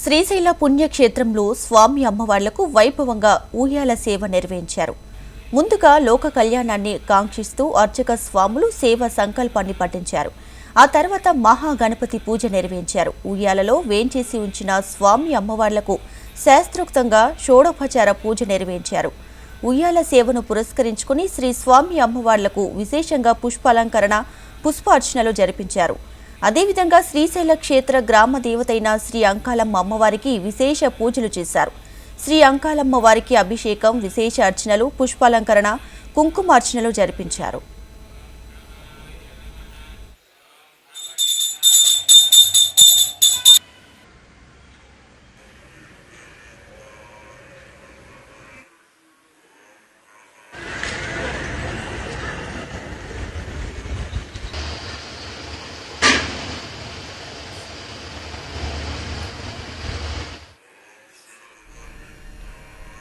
శ్రీశైల పుణ్యక్షేత్రంలో స్వామి అమ్మవార్లకు వైభవంగా ఊయాల సేవ నిర్వహించారు ముందుగా లోక కళ్యాణాన్ని కాంక్షిస్తూ అర్చక స్వాములు సేవ సంకల్పాన్ని పఠించారు. ఆ తర్వాత మహాగణపతి పూజ నిర్వహించారు ఉయ్యాలలో వేంచేసి ఉంచిన స్వామి అమ్మవార్లకు శాస్త్రోక్తంగా షోడోపచార పూజ నిర్వహించారు ఉయ్యాల సేవను పురస్కరించుకుని శ్రీ స్వామి అమ్మవార్లకు విశేషంగా పుష్పాలంకరణ పుష్పార్చనలు జరిపించారు. అదేవిధంగా శ్రీశైల క్షేత్ర గ్రామ దేవతైన శ్రీ అంకాలమ్మ అమ్మవారికి విశేష పూజలు చేశారు. శ్రీ అంకాలమ్మ వారికి అభిషేకం విశేష అర్చనలు పుష్పాలంకరణ కుంకుమార్చనలు జరిపించారు.